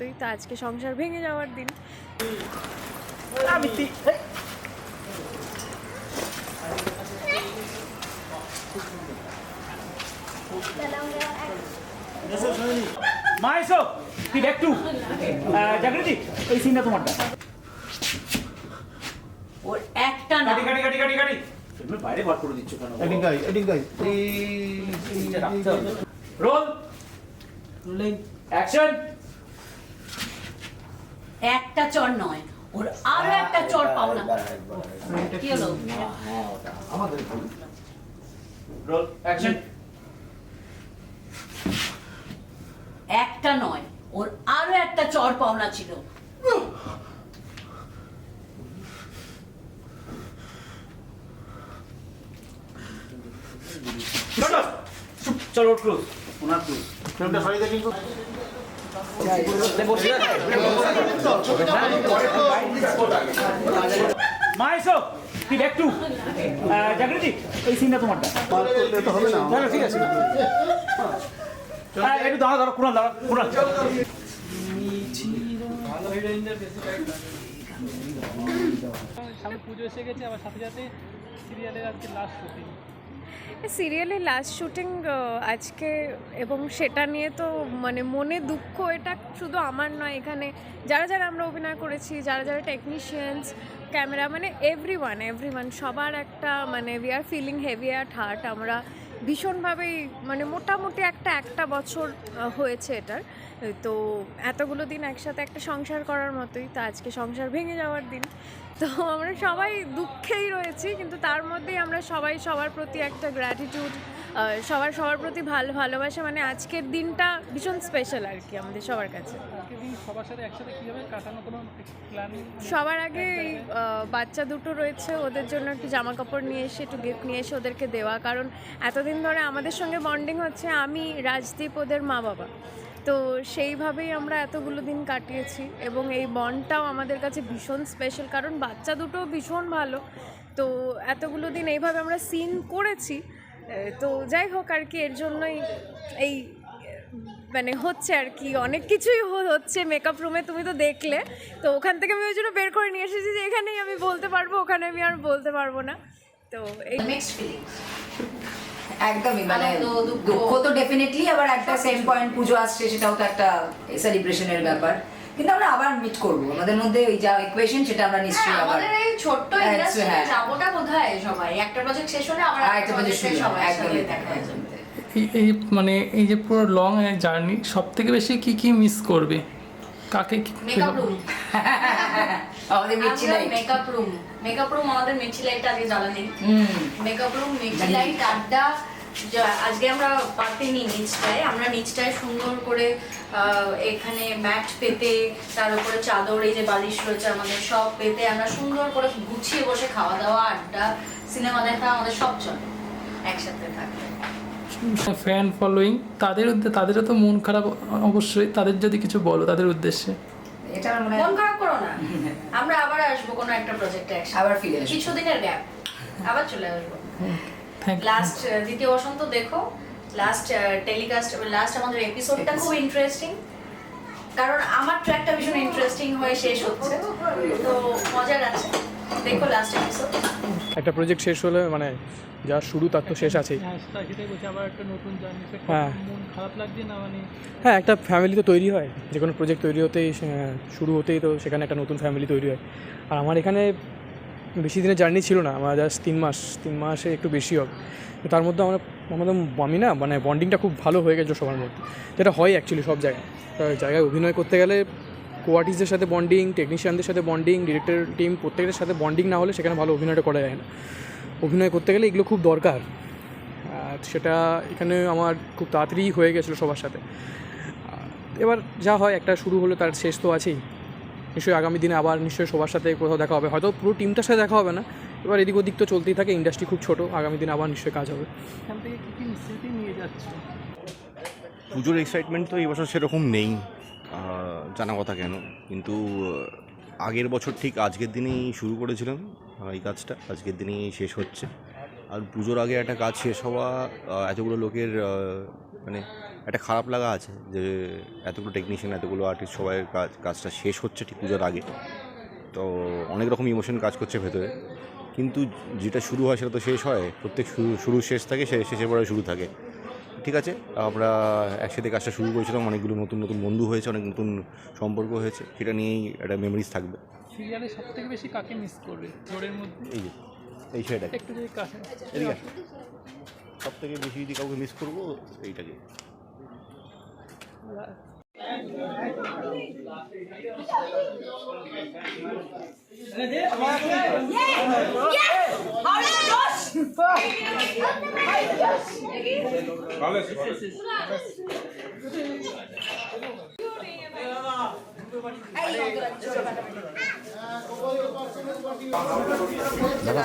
তুই তো আজকে সংসার ভেঙে যাওয়ার দিন মা এসো কি ব্যাক টু জাগৃতি এই সিনটা তোমারটা ওর একটা না গাড়ি গাড়ি গাড়ি গাড়ি গাড়ি তুমি বাইরে বার করে দিচ্ছ কেন এডিং গাই এডিং গাই রোল অ্যাকশন একটা চর নয়। ওর আরও একটা চর পাও না। কি হলো? আমাদের রোল অ্যাকশন একটা নয়। ওর আরও একটা চর পাওনা ছিল। চলো ক্লোজ ওনার ক্লোজ ফ্রেমটা সরিয়ে দে কিন্তু মা এসো কি ব্যাক টু জাগৃতি এই সিনটা তোমারটা। ঠিক আছে। একটু দাঁড়া দাঁড়া, কুড়াল দাঁড়া, কুড়াল। পুজো এসে গেছে, আবার সাথে সাথে সিরিয়ালের আজকে লাস্ট শুটিং সিরিয়ালের লাস্ট শুটিং আজকে এবং সেটা নিয়ে তো মানে মনে দুঃখ, এটা শুধু আমার নয়, এখানে যারা যারা আমরা অভিনয় করেছি, যারা যারা টেকনিশিয়ানস ক্যামেরা মানে এভরি ওয়ান এভরি ওয়ান সবার একটা মানে we are feeling heavy at heart আমরা ভীষণভাবেই মানে মোটামুটি একটা একটা বছর হয়েছে এটার। তো এতগুলো দিন একসাথে একটা সংসার করার মতোই। তো আজকে সংসার ভেঙে যাওয়ার দিন। তো আমরা সবাই দুঃখেই রয়েছি কিন্তু তার মধ্যেই আমরা সবাই সবার প্রতি একটা গ্র্যাটিটিউড সবার সবার প্রতি ভালো ভালোবাসা। মানে আজকের দিনটা ভীষণ স্পেশাল আর কি আমাদের সবার কাছে। সবার প্ল্যানিং সবার আগে এই বাচ্চা দুটো রয়েছে। ওদের জন্য একটু জামা কাপড় নিয়ে এসে একটু গিফট নিয়ে এসে ওদেরকে দেওয়া। কারণ এতদিন ধরে আমাদের সঙ্গে বন্ডিং হচ্ছে আমি, রাজদীপ ওদের মা বাবা। তো সেইভাবেই আমরা এতগুলো দিন কাটিয়েছি এবং এই বন্ডটাও আমাদের কাছে ভীষণ স্পেশাল কারণ বাচ্চা দুটো ভীষণ ভালো। তো এতগুলো দিন এইভাবে আমরা সিন করেছি তো যাই হোক আর কি, এর জন্যই এই মানে হচ্ছে আর কি, অনেক কিছুই হচ্ছে মেকআপ রুমে তুমি তো দেখলে। তো ওখান থেকে আমি ওই জন্য বের করে নিয়ে এসেছি যে এখানেই আমি বলতে পারব, ওখানে আমি আর বলতে পারব না। তো এই মিক্সড ফিলিংস একদমই মানে দুঃখ। তো ডেফিনেটলি আবার একটা সেম পয়েন্ট পুজো আসছে সেটাও তো একটা সেলিব্রেশনের ব্যাপার। কিন্তু আমরা আবার মিট করব। আমাদের মধ্যে ওই যা ইকুয়েশন সেটা আমরা নিশ্চয়ই আবার আমাদের এই ছোট্ট হ্যাঁ, ইন্ডাস্ট্রিতে হ্যাঁ। যাবোটা কোথায় সবাই একটা প্রজেক্ট শেষ হলে আবার আর একটা একটা প্রজেক্ট শুরু সবাই একদমই এই এই মানে এই যে পুরো লং জার্নি সব থেকে বেশি কি কি মিস করবে? কাকে কি- মেকআপ রুম আমাদের মিটছি light makeup room makeup room আমাদের মির্চি লাইট আজকে জ্বালানি। মেকআপ রুম মির্চি লাইট আড্ডা আজকে আমরা পাতিনি নিচটায়। আমরা নিচটায় সুন্দর করে আহ, এখানে ম্যাট পেতে তার উপরে চাদর এই যে বালিশ রয়েছে আমাদের সব পেতে আমরা সুন্দর করে গুছিয়ে বসে খাওয়া দাওয়া আড্ডা সিনেমা দেখা আমাদের সব চলে একসাথে থাকলে ফ্যান ফলোয়িং তাদের তাদেরও তো মন খারাপ অবশ্যই। তাদের যদি কিছু বলো তাদের উদ্দেশ্যে। এটা আমার মনে মন খারাপ করো না। আমরা আবার আসব কোনো একটা প্রজেক্টে একসাথে। আবার ফিরে আসব। কিছুদিনের গ্যাপ আবার চলে আসব। থ্যাংক ইউ লাস্ট দ্বিতীয় বসন্ত দেখো। লাস্ট টেলিকাস্ট লাস্ট আমাদের এপিসোডটা খুব ইন্টারেস্টিং কারণ আমার ট্র্যাকটা ভীষণ ইন্টারেস্টিং হয়ে শেষ হচ্ছে। তো মজার আছে। দেখো লাস্ট এপিসোড একটা প্রজেক্ট শেষ হলে মানে যা শুরু তার তো শেষ আছেই। হ্যাঁ হ্যাঁ। মন মানে? হ্যাঁ একটা ফ্যামিলি তো তৈরি হয়। যে কোনো প্রজেক্ট তৈরি হতেই শুরু হতেই তো সেখানে একটা নতুন ফ্যামিলি তৈরি হয়। আর আমার এখানে বেশি দিনের জার্নি ছিল না আমার জাস্ট তিন মাস তিন মাসে একটু বেশি হবে তো তার মধ্যে আমরা আমাদের আমি না মানে বন্ডিংটা খুব ভালো হয়ে গেছে সবার মধ্যে। যেটা হয় অ্যাকচুয়ালি সব জায়গায়। জায়গায় অভিনয় করতে গেলে কোয়ার্টিসদের সাথে বন্ডিং টেকনিশিয়ানদের সাথে বন্ডিং ডিরেক্টর টিম প্রত্যেকের সাথে বন্ডিং না হলে সেখানে ভালো অভিনয়টা করা যায় না। অভিনয় করতে গেলে এগুলো খুব দরকার। আর সেটা এখানে আমার খুব তাড়াতাড়ি হয়ে গেছিল সবার সাথে। এবার যা হয় একটা শুরু হলো তার শেষ তো আছেই। নিশ্চয়ই আগামী দিনে আবার নিশ্চয়ই সবার সাথে কোথাও দেখা হবে। হয়তো পুরো টিমটার সাথে দেখা হবে না। এবার এদিক ওদিক তো চলতেই থাকে ইন্ডাস্ট্রি খুব ছোটো আগামী দিনে আবার নিশ্চয়ই কাজ হবে। এখান থেকে কি কি স্মৃতি নিয়ে যাচ্ছে? পুজোর এক্সাইটমেন্ট তো এই বছর সেরকম নেই। জানা কথা কেন? কিন্তু আগের বছর ঠিক আজকের দিনেই শুরু করেছিলাম এই কাজটা। আজকের দিনেই শেষ হচ্ছে। আর পুজোর আগে একটা কাজ শেষ হওয়া এতগুলো লোকের মানে একটা খারাপ লাগা আছে যে, এতগুলো টেকনিশিয়ান এতগুলো আর্টিস্ট সবাই কাজ, কাজটা শেষ হচ্ছে ঠিক পুজোর আগে। তো অনেক রকম ইমোশন কাজ করছে ভেতরে। কিন্তু যেটা শুরু হয় সেটা তো শেষ হয়। প্রত্যেক শুরু শুরু শেষ থাকে সে শেষের পরে শুরু থাকে। ঠিক আছে? আমরা একসাথে কাজটা শুরু করেছিলাম অনেকগুলো নতুন নতুন বন্ধু হয়েছে অনেক নতুন সম্পর্ক হয়েছে সেটা নিয়েই একটা মেমোরিজ থাকবে। সিরিয়ালে সব থেকে বেশি কাকে মিস করবে? জোরের মধ্যে? এই যে এই ছেলেটাকে। একটু যদি কাছে এদিকে আসো। সব থেকে বেশি যদি কাউকে মিস করব এইটাকে। 말했어 말했어 나가